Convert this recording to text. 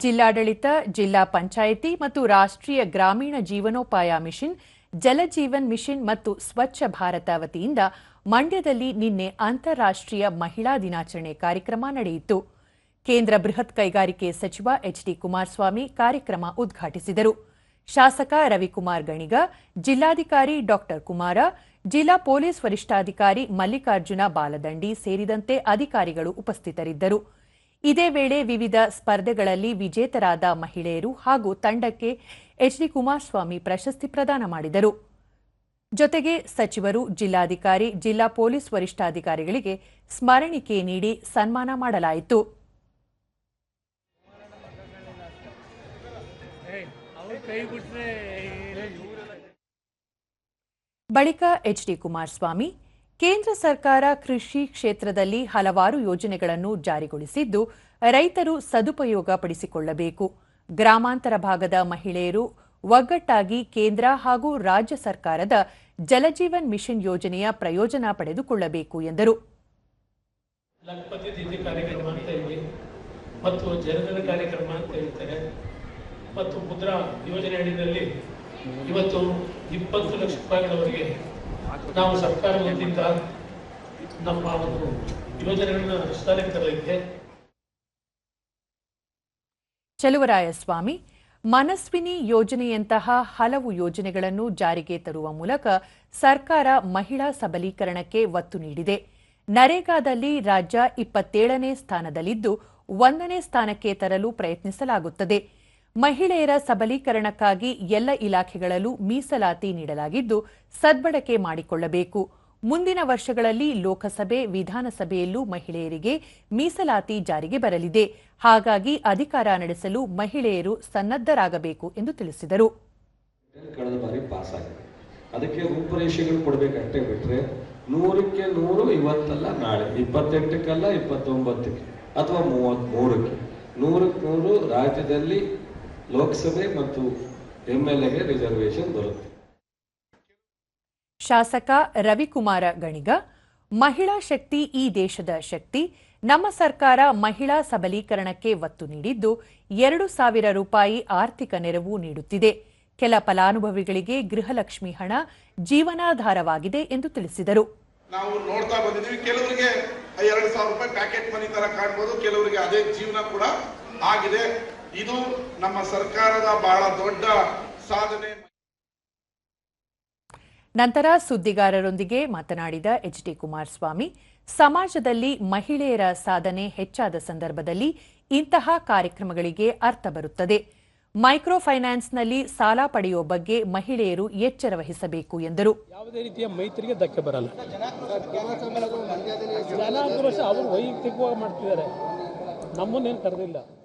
ಜಿಲ್ಲಾಡಳಿತ, ಜಿಲ್ಲಾ ಪಂಚಾಯಿತಿ ಮತ್ತು ರಾಷ್ಟ್ರೀಯ ಗ್ರಾಮೀಣ ಜೀವನೋಪಾಯ ಮಿಷನ್, ಜಲಜೀವನ್ ಮಿಷನ್ ಮತ್ತು ಸ್ವಚ್ಛ ಭಾರತ ವತಿಯಿಂದ ಮಂಡ್ಯದಲ್ಲಿ ನಿನ್ನೆ ಅಂತಾರಾಷ್ಟ್ರೀಯ ಮಹಿಳಾ ದಿನಾಚರಣೆ ಕಾರ್ಯಕ್ರಮ ನಡೆಯಿತು. ಕೇಂದ್ರ ಬೃಹತ್ ಕೈಗಾರಿಕೆ ಸಚಿವ ಎಚ್ಡಿ ಕುಮಾರಸ್ವಾಮಿ ಕಾರ್ಯಕ್ರಮ ಉದ್ಘಾಟಿಸಿದರು. ಶಾಸಕ ರವಿಕುಮಾರ್ ಗಣಿಗ, ಜಿಲ್ಲಾಧಿಕಾರಿ ಡಾಕ್ಟರ್ ಕುಮಾರ, ಜಿಲ್ಲಾ ಪೊಲೀಸ್ ವರಿಷ್ಠಾಧಿಕಾರಿ ಮಲ್ಲಿಕಾರ್ಜುನ ಬಾಲದಂಡಿ ಸೇರಿದಂತೆ ಅಧಿಕಾರಿಗಳು ಉಪಸ್ಥಿತರಿದ್ದರು. ಇದೇ ವೇಳೆ ವಿವಿಧ ಸ್ಪರ್ಧೆಗಳಲ್ಲಿ ವಿಜೇತರಾದ ಮಹಿಳೆಯರು ಹಾಗೂ ತಂಡಕ್ಕೆ ಎಚ್ಡಿ ಕುಮಾರಸ್ವಾಮಿ ಪ್ರಶಸ್ತಿ ಪ್ರದಾನ ಮಾಡಿದರು. ಜೊತೆಗೆ ಸಚಿವರು, ಜಿಲ್ಲಾಧಿಕಾರಿ, ಜಿಲ್ಲಾ ಪೊಲೀಸ್ ವರಿಷ್ಠಾಧಿಕಾರಿಗಳಿಗೆ ಸ್ಮರಣಿಕೆ ನೀಡಿ ಸನ್ಮಾನ ಮಾಡಲಾಯಿತು. ಬಳಿಕ ಎಚ್ಡಿ ಕುಮಾರಸ್ವಾಮಿ ಕೇಂದ್ರ ಸರ್ಕಾರ ಕೃಷಿ ಕ್ಷೇತ್ರದಲ್ಲಿ ಹಲವಾರು ಯೋಜನೆಗಳನ್ನು ಜಾರಿಗೊಳಿಸಿದ್ದು, ರೈತರು ಸದುಪಯೋಗ ಪಡಿಸಿಕೊಳ್ಳಬೇಕು. ಗ್ರಾಮಾಂತರ ಭಾಗದ ಮಹಿಳೆಯರು ಒಗ್ಗಟ್ಟಾಗಿ ಕೇಂದ್ರ ಹಾಗೂ ರಾಜ್ಯ ಸರ್ಕಾರದ ಜಲಜೀವನ್ ಮಿಷನ್ ಯೋಜನೆಯ ಪ್ರಯೋಜನ ಪಡೆದುಕೊಳ್ಳಬೇಕು ಎಂದರು. ಮತ್ತು ಜನಧನ ಕಾರ್ಯಕ್ರಮ ಅಂತ ಹೇಳ್ತಾರೆ, ಮತ್ತು ಮುದ್ರಾ ಯೋಜನೆ ಅಡಿಯಲ್ಲಿ ಇವತ್ತು ಇಪ್ಪತ್ತು ಲಕ್ಷ ರೂಪಾಯಿಗಳವರೆಗೆ ನಾವು ಸರ್ಕಾರ ನಮ್ಮ ಒಂದು ಯೋಜನೆಗಳನ್ನು ಅನುಷ್ಠಾನಕ್ಕೆ ತರಲಿಕ್ಕೆ ಚಲುವರಾಯಸ್ವಾಮಿ ಮನಸ್ವಿನಿ ಯೋಜನೆಯಂತಹ ಹಲವು ಯೋಜನೆಗಳನ್ನು ಜಾರಿಗೆ ತರುವ ಮೂಲಕ ಸರ್ಕಾರ ಮಹಿಳಾ ಸಬಲೀಕರಣಕ್ಕೆ ಒತ್ತು ನೀಡಿದೆ. ನರೇಗಾದಲ್ಲಿ ರಾಜ್ಯ ಇಪ್ಪತ್ತೇಳನೇ ಸ್ಥಾನದಲ್ಲಿದ್ದು ಒಂದನೇ ಸ್ಥಾನಕ್ಕೆ ತರಲು ಪ್ರಯತ್ನಿಸಲಾಗುತ್ತದೆ. ಮಹಿಳೆಯರ ಸಬಲೀಕರಣಕ್ಕಾಗಿ ಎಲ್ಲ ಇಲಾಖೆಗಳಲ್ಲೂ ಮೀಸಲಾತಿ ನೀಡಲಾಗಿದ್ದು ಸದ್ಬಳಕೆ ಮಾಡಿಕೊಳ್ಳಬೇಕು. ಮುಂದಿನ ವರ್ಷಗಳಲ್ಲಿ ಲೋಕಸಭೆ, ವಿಧಾನಸಭೆಯಲ್ಲೂ ಮಹಿಳೆಯರಿಗೆ ಮೀಸಲಾತಿ ಜಾರಿಗೆ ಬರಲಿದೆ. ಹಾಗಾಗಿ ಅಧಿಕಾರ ನಡೆಸಲು ಮಹಿಳೆಯರು ಸನ್ನದ್ಧರಾಗಬೇಕು ಎಂದು ತಿಳಿಸಿದರು. ಕಳೆದ ಬಾರಿ ಪಾಸ್ ಆಗಿದೆ ಅದಕ್ಕೆ ರೂಪುರೇಷೆಗಳು ಕೊಡಬೇಕಷ್ಟೇ ಬಿಟ್ರೆ ನೂರಕ್ಕೆ ನೂರು ಇವತ್ತಲ್ಲ, ನಾಳೆ ಇಪ್ಪತ್ತೆಂಟಕ್ಕಲ್ಲ, ಇಪ್ಪತ್ತೊಂಬತ್ತಕ್ಕೆ ಅಥವಾ ಮೂವತ್ತ್ ಮೂರಕ್ಕೆ. ನೂರಕ್ಕೆ ನೂರು ರಾಜ್ಯದಲ್ಲಿ ಲೋಕಸಭೆ ಮತ್ತು ಎಂ ಎಲ್ ಎಗೆ ರಿಸರ್ವೇಶನ್ ಬರುತ್ತೆ. ಶಾಸಕ ರವಿಕುಮಾರ ಗಣಿಗ ಮಹಿಳಾ ಶಕ್ತಿ ಈ ದೇಶದ ಶಕ್ತಿ ನಮ್ಮ ಸರ್ಕಾರ ಮಹಿಳಾ ಸಬಲೀಕರಣಕ್ಕೆ ಒತ್ತು ನೀಡಿದ್ದು ಎರಡು ಸಾವಿರ ರೂಪಾಯಿ ಆರ್ಥಿಕ ನೆರವು ನೀಡುತ್ತಿದೆ. ಕೆಲ ಫಲಾನುಭವಿಗಳಿಗೆ ಗೃಹಲಕ್ಷ್ಮಿ ಹಣ ಜೀವನಾಧಾರವಾಗಿದೆ ಎಂದು ತಿಳಿಸಿದರು. ನಾವು ನೋಡ್ತಾ ಬಂದಿದ್ದೀವಿ ಕೆಲವರಿಗೆ ಎರಡು ಸಾವಿರ ರೂಪಾಯಿ ಪ್ಯಾಕೆಟ್ ಮನಿ ತರ ಕಾಣ್ಬೋದು ಕೆಲವರಿಗೆ ಅದೇ ಜೀವನ ಕೂಡ ಆಗಿದೆ. ಇದು ನಮ್ಮ ಸರ್ಕಾರದ ಬಹಳ ದೊಡ್ಡ ಸಾಧನೆ. ನಂತರ ಸುದ್ದಿಗಾರರೊಂದಿಗೆ ಮಾತನಾಡಿದ ಎಚ್ಡಿ ಕುಮಾರಸ್ವಾಮಿ ಸಮಾಜದಲ್ಲಿ ಮಹಿಳೆಯರ ಸಾಧನೆ ಹೆಚ್ಚಾದ ಸಂದರ್ಭದಲ್ಲಿ ಇಂತಹ ಕಾರ್ಯಕ್ರಮಗಳಿಗೆ ಅರ್ಥ ಬರುತ್ತದೆ. ಮೈಕ್ರೋ ಫೈನಾನ್ಸ್ನಲ್ಲಿ ಸಾಲ ಪಡೆಯುವ ಬಗ್ಗೆ ಮಹಿಳೆಯರು ಎಚ್ಚರ ವಹಿಸಬೇಕು ಎಂದರು. ಯಾವುದೇ ರೀತಿಯ ಮೈತ್ರಿಗೆ ಧಕ್ಕೆ ಬರಲ್ಲ. ಅವರು ವೈಯಕ್ತಿಕವಾಗಿ ಮಾಡ್ತಿದ್ದಾರೆ. ನಮ್ಮನ್ನೇನು ಕರೆದಿಲ್ಲ.